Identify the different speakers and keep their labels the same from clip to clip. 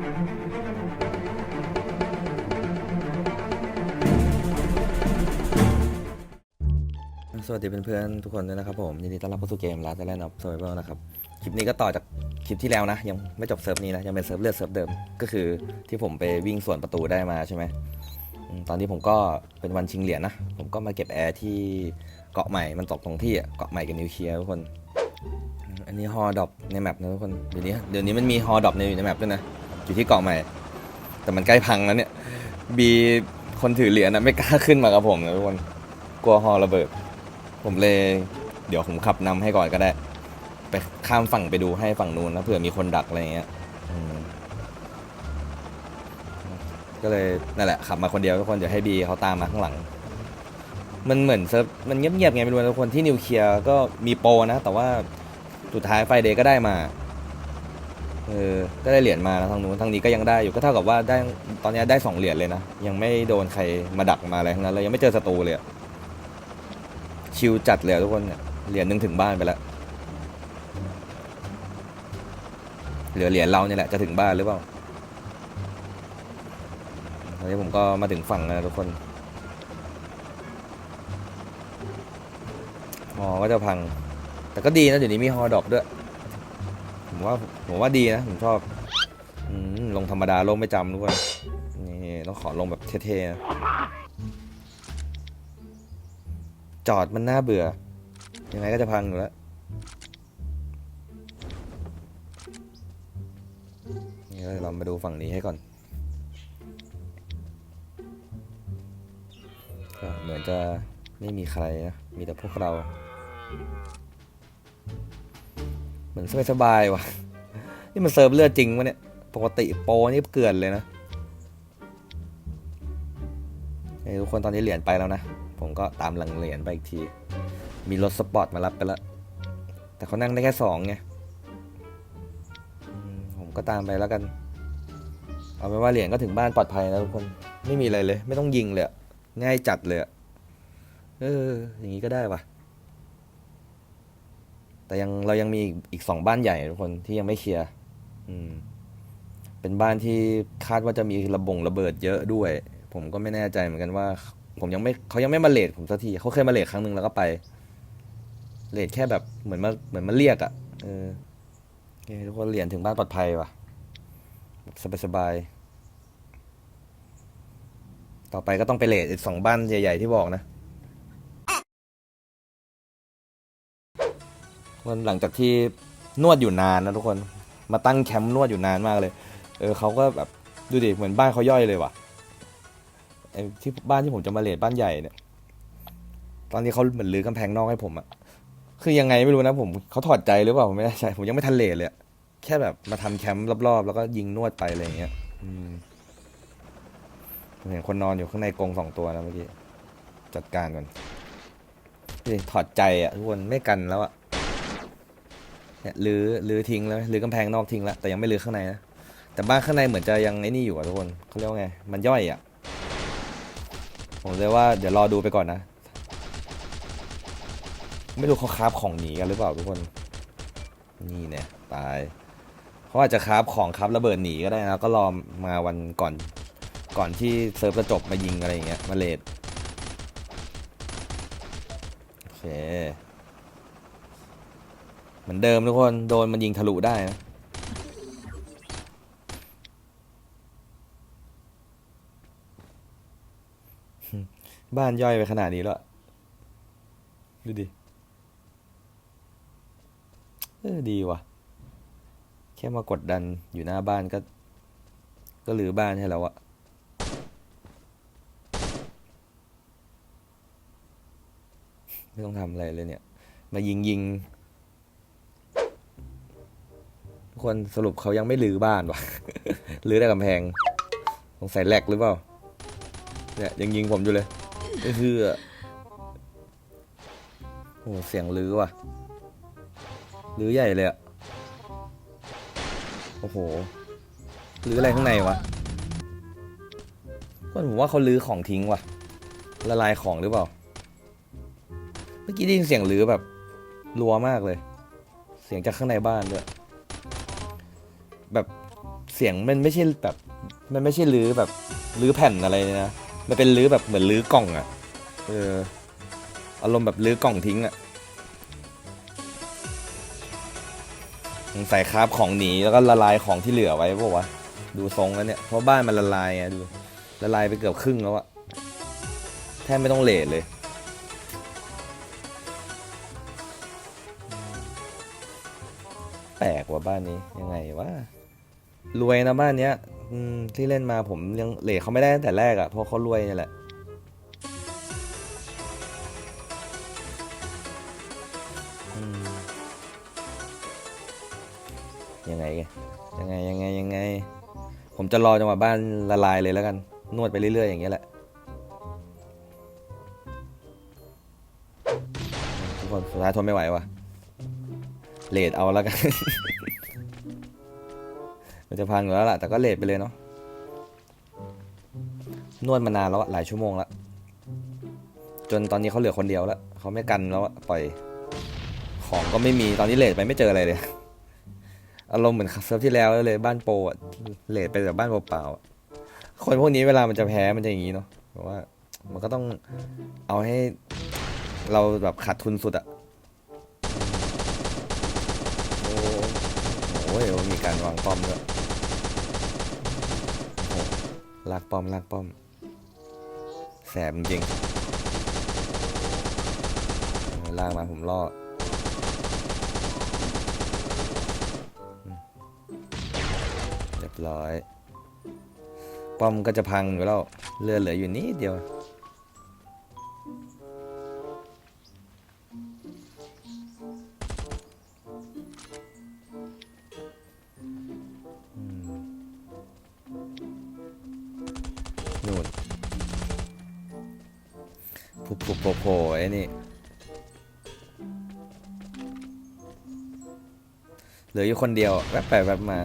Speaker 1: สวัสดีเพื่อนๆทุกคนด้วยนะครับผมยินดีต้อนรับเข้าสู่เกม Last Island of Survival นะครับ คลิปนี้ก็ต่อจากคลิปที่แล้วนะ ยังไม่จบเซิร์ฟนี้นะ ยังเป็นเซิร์ฟเลือดเซิร์ฟเดิม ก็คือที่ผมไปวิ่งสวนประตูได้มาใช่ไหมตอนนี้ผมก็เป็นวันชิงเหรียญนะ ผมก็มาเก็บแอร์ที่เกาะใหม่มันตกตรงที่เกาะใหม่กับนิวเคลียร์ทุกคน อันนี้ฮอดอปในแมปนะทุกคนเดี๋ยวนี้เดี๋ยวนี้มันมีฮอดอปในอยู่ในแมปด้วยนะ อยู่ที่เกาะใหม่ แต่มันใกล้พังแล้วเนี่ย บีคนถือเหรียญนะไม่กล้าขึ้นมากับผมนะทุกคนกลัวฮอระเบิด ผมเลย เดี๋ยวผมขับนำให้ก่อนก็ได้ ไปข้ามฝั่งไปดูให้ฝั่งนู้นนะเผื่อมีคนดักอะไรอย่างเงี้ยอืมก็เลยนั่นแหละขับมาคนเดียวทุกคนเดี๋ยวให้บีเขาตามมาข้างหลัง มันเหมือนเซิร์ฟมันเงียบๆไงไม่รู้นะทุกคนที่นิวเคลียร์ก็มีโปรนะ แต่ว่าสุดท้ายไฟเดย์ก็ได้มา เออก็ได้เหรียญมานะทางนู้นทางนี้ก็ยังได้อยู่ก็เท่ากับว่าได้ตอนนี้ได้สองเหรียญเลยนะ ยังไม่โดนใครมาดักมาอะไรทั้งนั้นเลยยังไม่เจอศัตรูเลยอะชิลจัดเลยอะทุกคนเนี่ยเหรียญหนึ่งถึงบ้านไปแล้วเหลือเหรียญเราเนี่ยแหละจะถึงบ้านหรือเปล่าตอนนี้ผมก็มาถึงฝั่งแล้วนะทุกคนฮอก็จะพัง แต่ก็ดีนะเดี๋ยวนี้มีฮอดอปด้วย ผมว่าผมว่าดีนะ ผมชอบอลงธรรมดาลงไม่จำทุกคนนี่ต้องขอลงแบบเท่ๆนะจอดมันน่าเบื่อ ยังไงก็จะพังอยู่แล้วนี่เรามาดูฝั่งนี้ให้ก่อน เหมือนจะไม่มีใครนะ มีแต่พวกเรา มือนสบายๆว่ะ นี่มันเซิร์ฟเลือดจริงวะเนี่ย ปกติโปรนี่เกลื่อนเลยนะเอ้ยทุกคนตอนนี้เหรียญไปแล้วนะ ผมก็ตามหลังเหรียญไปอีกที มีรถสปอร์ตมารับไปแล้วแต่เขานั่งได้แค่สองไงผมก็ตามไปแล้วกัน เอาเป็นว่าเหรียญก็ถึงบ้านปลอดภัยแล้วทุกคน ไม่มีอะไรเลย ไม่ต้องยิงเลย ง่ายจัดเลย เออ อย่างนี้ก็ได้ว่ะ แต่ยังเรายังมีอีกสองบ้านใหญ่ทุกคนที่ยังไม่เคลียร์เป็นบ้านที่คาดว่าจะมีระบงระเบิดเยอะด้วย ผมก็ไม่แน่ใจเหมือนกันว่า ผมยังไม่เขายังไม่มาเลทผมสักทีเขาเคยมาเลทครั้งหนึ่งแล้วก็ไปเลทแค่แบบเหมือนมาเหมือนมาเรียกอะ่ะเออเทุกคนเหรียญถึงบ้านปลอดภัยว่ะสบายสบายๆต่อไปก็ต้องไปเลทสองบ้านใหญ่ ๆ ที่บอกนะ วันหลังจากที่นวดอยู่นานนะทุกคนมาตั้งแคมป์นวดอยู่นานมากเลย เออเขาก็แบบดูดิเหมือนบ้านเขาย่อยเลยว่ะไอ้ที่บ้านที่ผมจะมาเลดบ้านใหญ่เนี่ย ตอนนี้เขาเหมือนรื้อกำแพงนอกให้ผมอะคือยังไงไม่รู้นะผมเขาถอดใจหรือเปล่าผมไม่แน่ใจผมยังไม่ทันเลดเลยแค่แบบมาทำแคมป์รอบๆ แล้วก็ยิงนวดไปอะไรอย่างเงี้ยอืมผมเห็นคนนอนอยู่ข้างในกรงสองตัวนะเมื่อกี้จัดการก่อนนี่ถอดใจอะทุกคนไม่กันแล้วอะ เนี่ยรื้อรื้อทิ้งแล้วรื้อกำแพงนอกทิ้งแล้วแต่ยังไม่รื้อข้างในนะแต่บ้านข้างในเหมือนจะยังไอ้นี่อยู่อะทุกคนเขาเรียกว่าไงมันย่อยอะผมเลยว่าเดี๋ยวรอดูไปก่อนนะ ไม่รู้เขาคราฟของหนีกันหรือเปล่าทุกคน นี่เนี่ยตายเขาอาจจะคราฟของคราฟระเบิดหนีก็ได้นะก็รอมาวันก่อนก่อนที่เซิร์ฟจะจบมายิงอะไรอย่างเงี้ยมาเลดโอเค เหมือนเดิมทุกคน โดนมันยิงทะลุได้นะบ้านย่อยไปขนาดนี้แล้ว ดูดิ เออ ดีว่ะ แค่มากดดันอยู่หน้าบ้านก็ ก็หรือบ้านให้แล้วอะไม่ต้องทำอะไรเลยเนี่ย มายิงยิง คนสรุปเขายังไม่ลือบ้านวะลือแต่กำแพงสงสัยแหลกหรือเปล่า เนี่ยยังยิงผมอยู่เลยก็คือโอ้เสียงลื้อว่ะลื้อใหญ่เลยอะโอ้โหลื้ออะไรข้างในวะก็ผมว่าเขาลื้อของทิ้งว่ะ ละลายของหรือเปล่า เมื่อกี้ได้ยินเสียงลื้อแบบรัวมากเลย เสียงจากข้างในบ้านด้วย แบบเสียงมันไม่ใช่แบบมันไม่ใช่ลื้อแบบลื้อแผ่นอะไรเลยนะมันเป็นลื้อแบบเหมือนลื้อกล่องอะเอออารมณ์แบบลื้อกล่องทิ้งอะสงสัยคราบของหนีแล้วก็ละลายของที่เหลือไว้ปะวะดูทรงแล้วเนี่ยเพราะบ้านมันละลายไงดูละลายไปเกือบครึ่งแล้วอะแทบไม่ต้องเลทเลยแปลกว่าบ้านนี้ยังไงวะ รวยนะบ้านเนี้ย อืมที่เล่นมาผมยังเลทเขาไม่ได้ตั้งแต่แรกอะเพราะเขารวยนี่แหละ อืมยังไงยังไงยังไงยังไง ผมจะรอจังหวะบ้านละลายเลยแล้วกัน นวดไปเรื่อยๆอย่างเงี้ยแหละทุกคนสุดท้ายทนไม่ไหววะเลดเอาแล้วกัน มันจะพังอยู่แล้วล่ะแต่ก็เลดไปเลยเนาะนวดมานานแล้วหลายชั่วโมงแล้วจนตอนนี้เขาเหลือคนเดียวแล้วเขาไม่กันแล้วปล่อย ของก็ไม่มีตอนนี้เลดไปไม่เจออะไรเลยอารมณ์เหมือนเซิร์ฟที่แล้วเลยบ้านโปรอะเลดไปแบบบ้านเปล่าๆคนพวกนี้เวลามันจะแพ้มันจะอย่างนี้เนาะเพราะว่า มันก็ต้องเอาให้เราแบบขาดทุนสุดอะโอ้โหมีการวางป้อมด้วย ลากป้อมลากป้อม แสบจริงลากมาผมล่อเรียบร้อย ป้อมก็จะพังอยู่แล้วเลือดเหลืออยู่นิดเดียว โผล่โผล่ไอ้นี่เหลืออยู่คนเดียวแวบไปแวบมา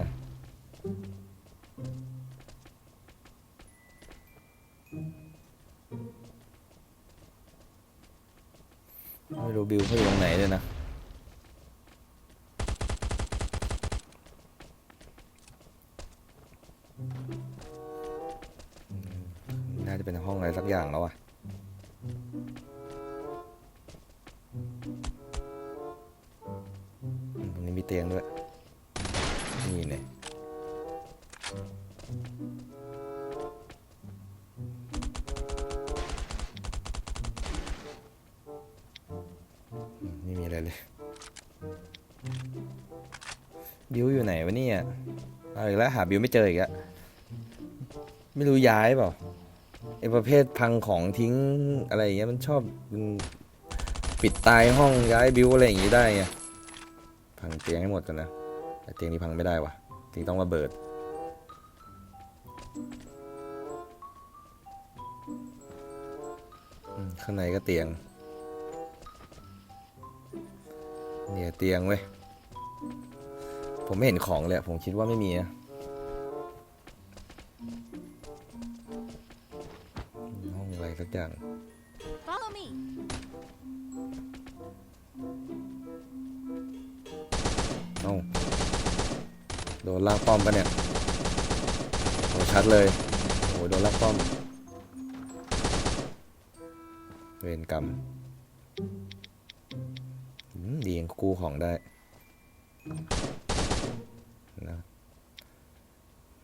Speaker 1: ไม่รู้บิวเขาอยู่ตรงไหนเลยนะ มไม่มีอะไรเลยบิวอยู่ไหนวะเนี่ยเอาอีกแล้วหาบิวไม่เจออีกอะไม่รู้ย้ายเปล่าไอประเภทพังของทิ้งอะไรอย่างเงี้ยมันชอบมันปิดตายห้องย้ายบิวอะไรอย่างงี้ได้ไงพังเตียงให้หมดกันนะแต่เตียงนี้พังไม่ได้วะเตียงต้องระเบิดข้างในก็เตียง เนี่ยเตียงเว้ย ผมไม่เห็นของเลยอะผมคิดว่าไม่มีนะห้องอะไรสักอย่าง
Speaker 2: Follow me.
Speaker 1: เอ้า โดนลากป้อมปะเนี่ยโหชัดเลย โอ้โหโดนลากป้อม เวรกรรมอืมดียั งกู้ของได้นะ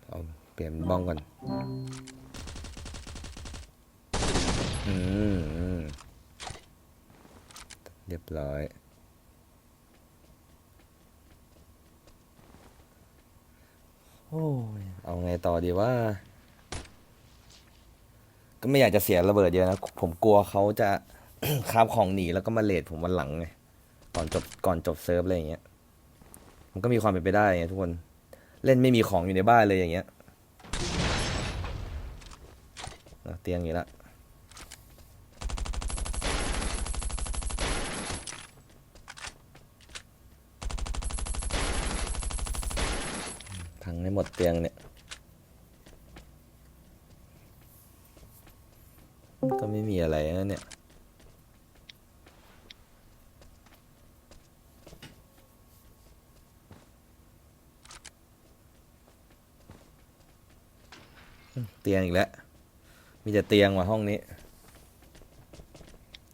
Speaker 1: เอาเปลี่ยนบ้องก่อนอืมเรียบร้อยโอ้ยเอาไงต่อดีว่า ก็ไม่อยากจะเสียระเบิดเยอะนะ ผมกลัวเขาจะคาบของหนีแล้วก็มาเลทผมวันหลังไง ก่อนจบก่อนจบเซิร์ฟอะไรอย่างเงี้ยมันก็มีความเป็นไปได้ไงทุกคนเล่นไม่มีของอยู่ในบ้านเลยอย่างเงี้ยเตียงอยู่ละพังให้หมดเตียงเนี่ย ก็ไม่มีอะไรนะเนี่ย เตียงอีกแล้ว มีแต่เตียงว่ะห้องนี้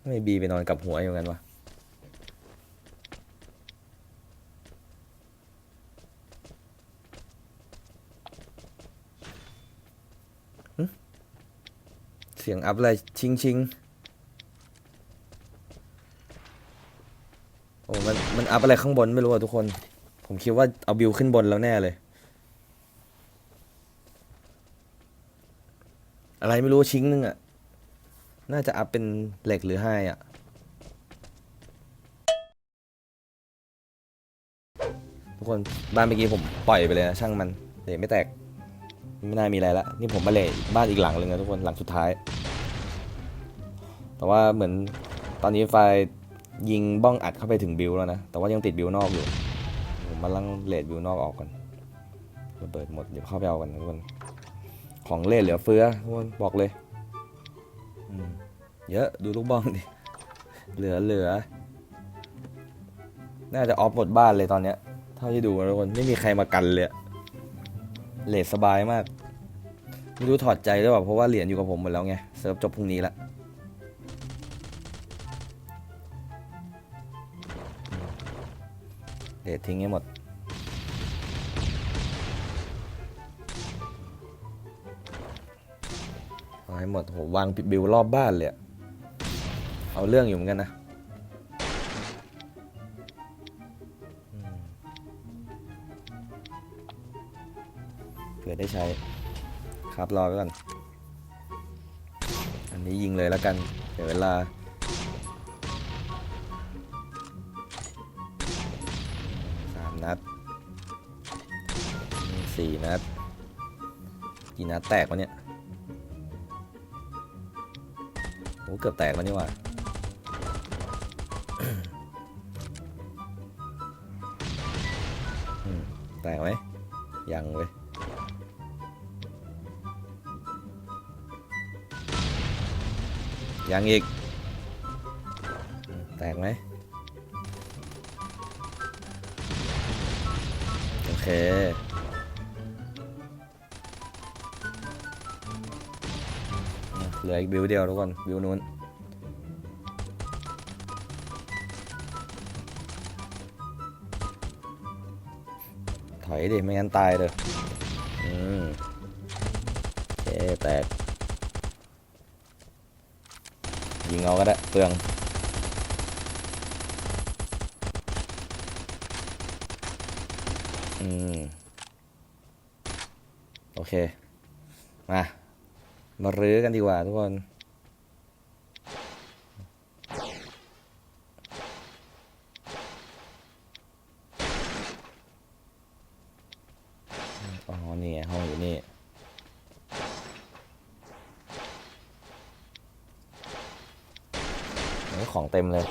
Speaker 1: ไม่บีไปนอนกับหัวอยู่กันวะเสียงอัพอะไรชิงชิงโอ้มันมันอัพอะไรข้างบนไม่รู้อะทุกคน ผมคิดว่าเอาบิวขึ้นบนแล้วแน่เลย อะไรไม่รู้ชิ้งนึงอะน่าจะอัพเป็นเหล็กหรือไฮอะทุกคนบ้านเมื่อกี้ผมปล่อยไปเลยนะช่างมันเหล็กไม่แตก ไม่น่ามีอะไรละนี่ผมมาเลยบ้านอีกหลังเลยนะทุกคนหลังสุดท้าย แต่ว่าเหมือนตอนนี้ไฟยิงบ้องอัดเข้าไปถึงบิวแล้วนะ แต่ว่ายังติดบิวนอกอยู่ ผมมาลังเลดบิวนอกออกก่อนระเบิดหมดเดี๋ยวเข้าไปเอากันทุกคน ของเล่นเหลือเฟือทุกคนบอกเลยเยอะดูลูกบ้องดิ เหลือเหลือ น่าจะออฟหมดบ้านเลยตอนเนี้ย เท่าที่ดูนะทุกคนไม่มีใครมากันเลยเลทสบายมาก ไม่รู้ถอดใจหรือเปล่าเพราะว่าเหรียญอยู่กับผมหมดแล้วไง เซิร์ฟจบพรุ่งนี้ละเลททิ้งให้หมด เอาให้หมดโหวางบิวรอบบ้านเลยเอาเรื่องอยู่เหมือนกันนะเผื่อได้ใช้ครับรอไว้ก่อน อันนี้ยิงเลยแล้วกัน เดี๋ยวเวลาสามนัดสี่นัดกี่นัดแตกวะเนี่ย เกือบแตกแล้วนี่ว่าแตกไหมยังเว้ยยังอีก แตกไหมโอเค เหลืออีกบิวเดียวทุกคนบิวนู้นถอยดิไม่งั้นตายเลยอืมโอเคแตก ยิงเอาก็ได้เปลืองอืม โอเค มา มารื้อกันดีกว่าทุกคน อ๋อ นี่ไงห้องอยู่นี่ของเต็มเลย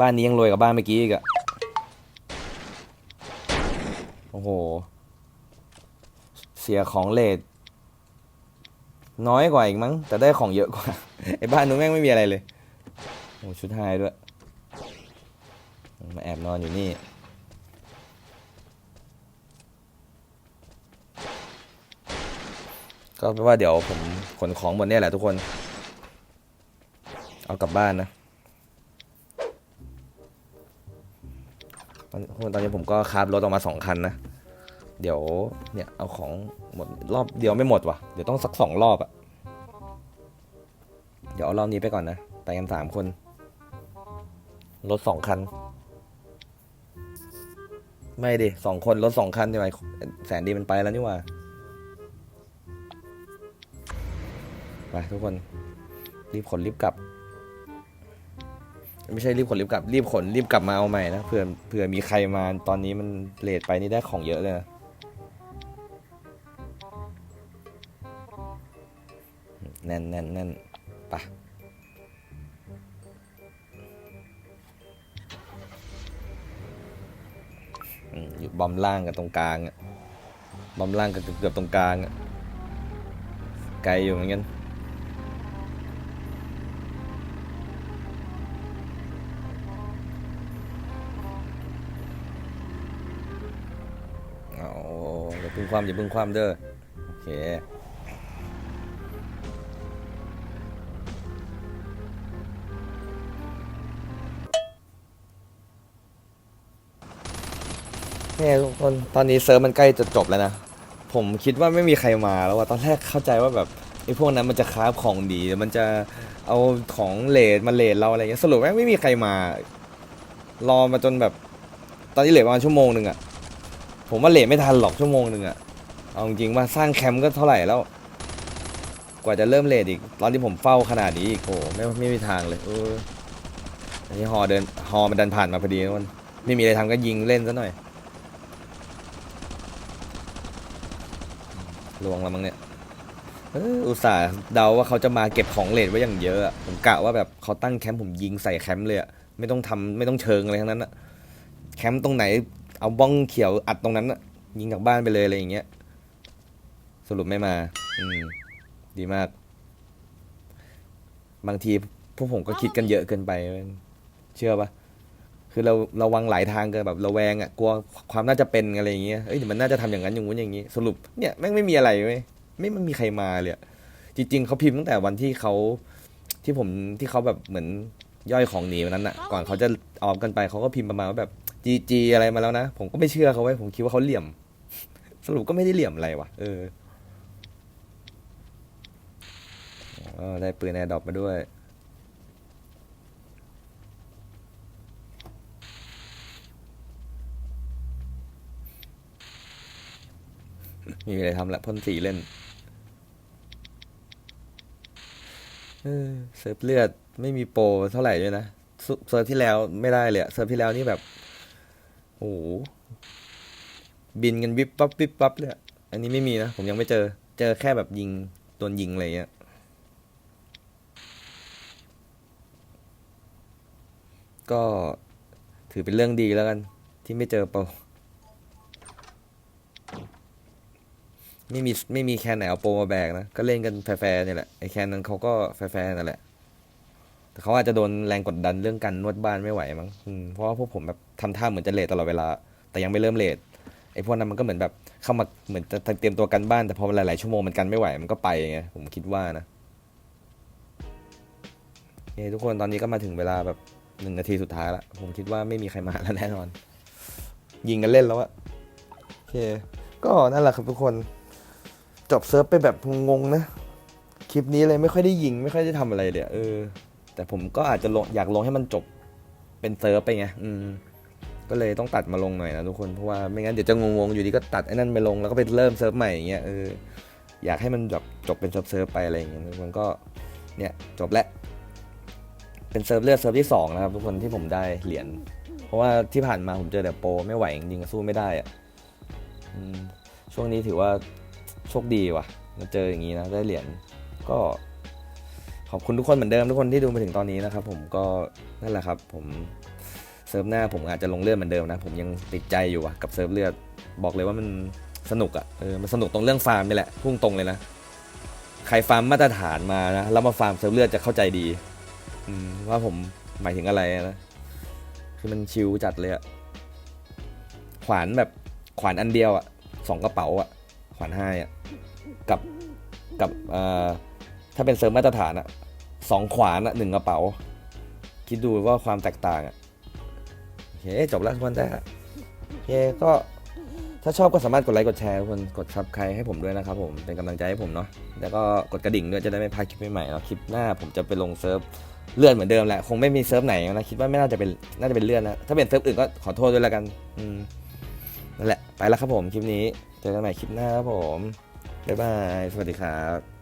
Speaker 1: บ้านนี้ยังรวยกว่าบ้านเมื่อกี้อีกอะโอ้โห เสียของเลทน้อยกว่าอีกมั้ง แต่ได้ของเยอะกว่า ไอ้บ้านนู้นแม่งไม่มีอะไรเลย โอ้ชุดไฮด้วย มาแอบนอนอยู่นี่ ก็แปลว่าเดี๋ยวผมขนของหมดเนี่ยแหละทุกคน เอากลับบ้านนะตอนตอนนี้ผมก็คาบรถออกมาสองคันนะ เดี๋ยวเนี่ยเอาของหมดรอบเดียวไม่หมดว่ะ เดี๋ยวต้องสักสองรอบอะเดี๋ยวเอารอบนี้ไปก่อนนะ ไปกันสามคน รถสองคัน ไม่ดิสองคนรถสองคันใช่ไหมแสนดีมันไปแล้วนี่ว่าไปทุกคน รีบขนรีบกลับ ไม่ใช่รีบขนรีบกลับ รีบขนรีบกลับมาเอาใหม่นะเผื่อเผื่อมีใครมาตอนนี้มันเลทไปนี่ได้ของเยอะเลยนะ แน่นแน่นแน่นไปะอยู่บอมล่างกับตรงกลางอะบอมล่างกับเกือบๆตรงกลางอะไกลอยู่เหมือนกันเอาอย่าพึ่งความอย่าพึ่งความเด้อโอเค เนี่ยทุกคนตอนนี้เซิร์ฟมันใกล้จะจบแล้วนะ ผมคิดว่าไม่มีใครมาแล้วว่าตอนแรกเข้าใจว่าแบบไอ้พวกนั้นมันจะคราฟของดีมันจะเอาของเลดมาเลดเราอะไรเงี้ยสรุปแม่งไม่มีใครมา รอมาจนแบบ ตอนนี้เลือประมาณชั่วโมงหนึ่งอะผมว่าเลทไม่ทันหรอกชั่วโมงหนึ่งอะเอาจริงว่าสร้างแคมป์ก็เท่าไหร่แล้ว กว่าจะเริ่มเลทอีก ตอนที่ผมเฝ้าขนาดนี้อีกโอ้ไม่ไม่มีทางเลยเอออันนี้ฮอเดินฮอมันดันผ่านมาพอดีนะมันไม่มีอะไรทำก็ยิงเล่นซะหน่อย ลวงแล้วมั้งเนี่ยเอออุตส่าห์เดาว่าเขาจะมาเก็บของเลทไว้อย่างเยอะอะผมกะว่าแบบเขาตั้งแคมป์ผมยิงใส่แคมป์เลยอะไม่ต้องทำไม่ต้องเชิงอะไรทั้งนั้นอะแคมป์ตรงไหน เอาบ้องเขียวอัดตรงนั้นน่ะยิงจากบ้านไปเลยอะไรอย่างเงี้ยสรุปไม่มา อืม ดีมาก บางทีพวกผมก็คิดกันเยอะเกินไปเว้ยเชื่อปะ คือเราเราวังหลายทางเกินแบบเราแวงอะกลัวความน่าจะเป็นอะไรอย่างเงี้ยเอ้ยเดี๋ยวมันน่าจะทำอย่างนั้นอย่างงู้นอย่างงี้ สรุปเนี่ยแม่งไม่มีอะไรเว้ยไม่ไม่มีใครมาเลยอะจริง ๆเขาพิมพ์ตั้งแต่วันที่เขาที่ผมที่เขาแบบเหมือนย่อยของหนีวันนั้นอะ ก่อนเขาจะออกกันไปเขาก็พิมพ์ประมาณว่าแบบจีจีอะไรมาแล้วนะ ผมก็ไม่เชื่อเขาไว้ยผมคิดว่าเขาเหลี่ยม สรุปก็ไม่ได้เหลี่ยมอะไรวะเอออ๋อได้ปืนแอร์ดรอปมาด้วย ไมมีอะไรทำละพ่นสีเล่น เออเซิร์ฟเลือดไม่มีโปรเท่าไหร่ด้วยนะเซิร์ฟที่แล้วไม่ได้เลยเซิร์ฟที่แล้วนี่แบบโอ้โหบินกันวิบปั๊บวิบปั๊บเลยอะอันนี้ไม่มีนะ ผมยังไม่เจอ เจอแค่แบบยิงโดนยิงอะไรเงี้ยก็ถือเป็นเรื่องดีแล้วกัน ที่ไม่เจอโปร ไม่มีไม่มีแคนไหนเอาโปรมาแบกนะ ก็เล่นกันแฟร์ๆเนี่ยแหละไอแคนนั้นเขาก็แฟร์ๆนั่นแหละ แต่เขาอาจจะโดนแรงกดดันเรื่องการนวดบ้านไม่ไหวมั้งอืมเพราะว่าพวกผมแบบทำท่าเหมือนจะเลทตลอดเวลา แต่ยังไม่เริ่มเลทไอ้พวกนั้นมันก็เหมือนแบบเข้ามาเหมือนจะเตรียมตัวกันบ้านแต่พอหลายๆชั่วโมงมันกันไม่ไหวมันก็ไปไงผมคิดว่านะนี่ทุกคนตอนนี้ก็มาถึงเวลาแบบหนึ่งนาทีสุดท้ายละผมคิดว่าไม่มีใครมาแล้วแน่นอน ยิงกันเล่นแล้วอะโอเค ก็นั่นแหละครับทุกคน จบเซิร์ฟไปแบบงงๆนะ คลิปนี้เลยไม่ค่อยได้ยิง ไม่ค่อยได้ทำอะไรเลยเออ แต่ผมก็อาจจะลงอยากลงให้มันจบเป็นเซิร์ฟไปไงอืมก็เลยต้องตัดมาลงหน่อยนะทุกคนเพราะว่าไม่งั้นเดี๋ยวจะงงๆอยู่ดีก็ตัดไอ้นั่นไปลงแล้วก็ไปเริ่มเซิร์ฟใหม่อย่างเงี้ยเอออยากให้มันแบบจบเป็นเซิร์ฟเซิร์ฟไปอะไรอย่างเงี้ยมันก็เนี่ยจบแล้วเป็นเซิร์ฟเลือดเซิร์ฟที่สองนะครับทุกคนที่ผมได้เหรียญเพราะว่าที่ผ่านมาผมเจอแต่โปรไม่ไหวจริงๆสู้ไม่ได้อะช่วงนี้ถือว่า โชคดีว่ะมาเจออย่างนี้นะได้เหรียญก็ขอบคุณทุกคนเหมือนเดิมทุกคนที่ดูมาถึงตอนนี้นะครับ ผมก็นั่นแหละครับ ผมเซิร์ฟหน้าผมอาจจะลงเลือดเหมือนเดิมนะ ผมยังติดใจอยู่อะกับเซิร์ฟเลือดบอกเลยว่ามันสนุกอะเออมันสนุกตรงเรื่องฟาร์มนี่แหละพุ่งตรงเลยนะใครฟาร์มมาตรฐานมานะแล้วมาฟาร์มเซิร์ฟเลือดจะเข้าใจดีอืมว่าผมหมายถึงอะไรนะคือมันชิลจัดเลยอะขวานแบบขวานอันเดียวอะสองกระเป๋าอะขวานห้าอะ กับกับอ่อถ้าเป็นเซิร์ฟมาตรฐานอะสองขวานอะหนึ่งกระเป๋า คิดดูว่าความแตกต่างอะโอเคจบแล้วทุกคนได้ละโอเคก็ถ้าชอบก็สามารถกดไลค์กดแชร์ทุกคนกดซับใครให้ผมด้วยนะครับผมเป็นกำลังใจให้ผมเนาะแล้วก็กดกระดิ่งด้วยจะได้ไม่พลาดคลิปใหม่ๆเนาะคลิปหน้าผมจะไปลงเซิร์ฟเลื่อนเหมือนเดิมแหละคงไม่มีเซิร์ฟไหนนะคิดว่าไม่น่าจะเป็นน่าจะเป็นเลื่อนนะถ้าเป็นเซิร์ฟอื่นก็ขอโทษด้วยแล้วกันอืมนั่นแหละไปแล้วครับผมคลิปนี้เจอกันใหม่คลิปหน้าครับผม บ๊ายบาย สวัสดีครับ